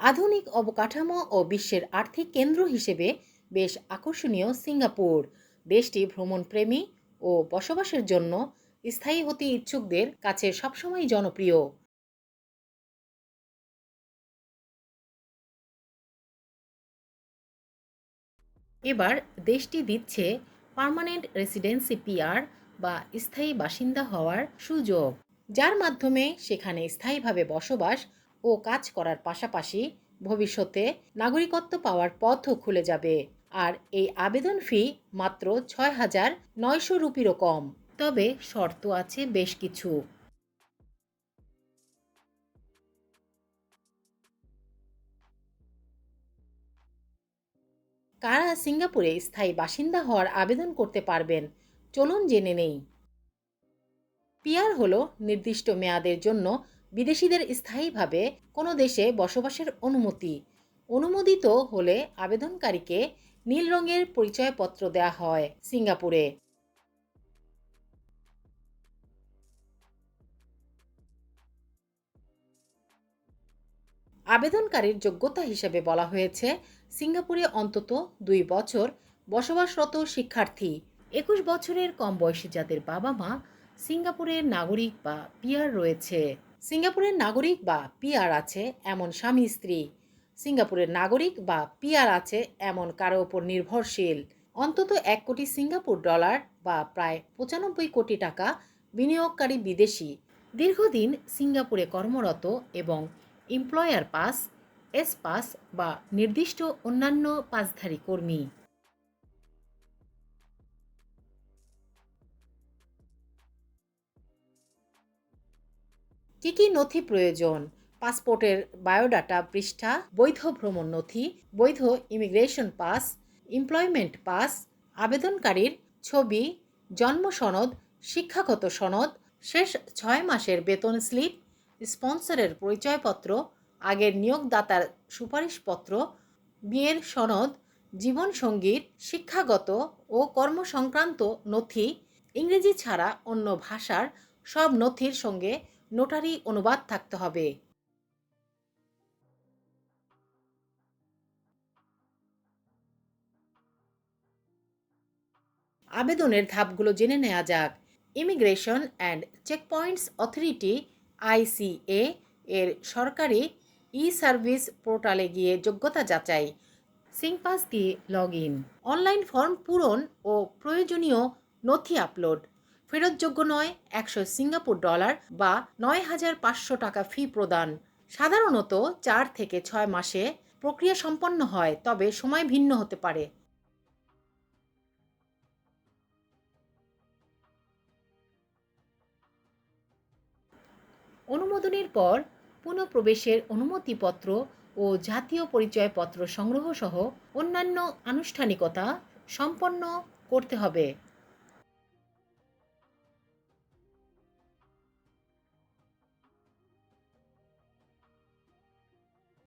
আধুনিক অবকাঠামো ও বিশ্বের আর্থিক কেন্দ্র হিসেবে বেশ আকর্ষণীয় সিঙ্গাপুর। দেশটি ভ্রমণপ্রেমী ও বসবাসের জন্য স্থায়ী হতে ইচ্ছুকদের কাছে সবসময় জনপ্রিয়। এবার দেশটি দিচ্ছে পার্মানেন্ট রেসিডেন্সি পিআর বা স্থায়ী বাসিন্দা হওয়ার সুযোগ, যার মাধ্যমে সেখানে স্থায়ীভাবে বসবাস ও কাজ করার পাশাপাশি ভবিষ্যতে নাগরিকত্ব পাওয়ার পথও খুলে যাবে। আর এই আবেদন ফি মাত্র ছয় হাজার নয়শো রুপিরও কম। তবে শর্ত আছে বেশ কিছু। কারা সিঙ্গাপুরে স্থায়ী বাসিন্দা হওয়ার আবেদন করতে পারবেন, চলুন জেনে নেই। পিয়ার হলো নির্দিষ্ট মেয়াদের জন্য বিদেশিদের স্থায়ীভাবে কোনো দেশে বসবাসের অনুমতি। অনুমোদিত হলে আবেদনকারীকে নীল রঙের পরিচয়পত্র দেওয়া হয় সিঙ্গাপুরে। আবেদনকারীর যোগ্যতা হিসেবে বলা হয়েছে, সিঙ্গাপুরে অন্তত দুই বছর বসবাসরত শিক্ষার্থী, একুশ বছরের কম বয়সী যাদের বাবা মা সিঙ্গাপুরের নাগরিক বা পিআর রয়েছে। সিঙ্গাপুরের নাগরিক বা পিআর আছে এমন স্বামী, স্ত্রী। সিঙ্গাপুরের নাগরিক বা পিআর আছে এমন কারও ওপর নির্ভরশীল। অন্তত এক কোটি সিঙ্গাপুর ডলার বা প্রায় পঁচানব্বই কোটি টাকা বিনিয়োগকারী বিদেশি। দীর্ঘদিন সিঙ্গাপুরে কর্মরত এবং এমপ্লয়ার পাস, এস পাস বা নির্দিষ্ট অন্যান্য পাসধারী কর্মী। কী কী নথি প্রয়োজন? পাসপোর্টের বায়োডাটা পৃষ্ঠা, বৈধ ভ্রমণ নথি, বৈধ ইমিগ্রেশন পাস, এমপ্লয়মেন্ট পাস, আবেদনকারীর ছবি, জন্ম সনদ, শিক্ষাগত সনদ, শেষ ছয় মাসের বেতন স্লিপ, স্পন্সরের পরিচয়পত্র, আগের নিয়োগদাতার সুপারিশপত্র, বিয়ের সনদ, জীবনসঙ্গীর, শিক্ষাগত ও কর্মসংক্রান্ত নথি, ইংরেজি ছাড়া অন্য ভাষার সব নথির সঙ্গে নোটারি অনুবাদ থাকতে হবে। আবেদনের ধাপগুলো জেনে নেওয়া যাক। Immigration and Checkpoints Authority ICA এর সরকারি ই সার্ভিস পোর্টালে গিয়ে যোগ্যতা যাচাই। সিংপাস দিয়ে লগ ইন অনলাইন ফর্ম পূরণ ও প্রয়োজনীয় নথি আপলোড ফেরতযোগ্য নয়, একশো সিঙ্গাপুর ডলার বা নয় হাজার পাঁচশো টাকা ফি প্রদান। সাধারণত চার থেকে ছয় মাসে প্রক্রিয়া সম্পন্ন হয়, তবে সময় ভিন্ন হতে পারে। অনুমোদনের পর পুনঃপ্রবেশের অনুমতিপত্র ও জাতীয় পরিচয়পত্র সংগ্রহ সহ অন্যান্য আনুষ্ঠানিকতা সম্পন্ন করতে হবে।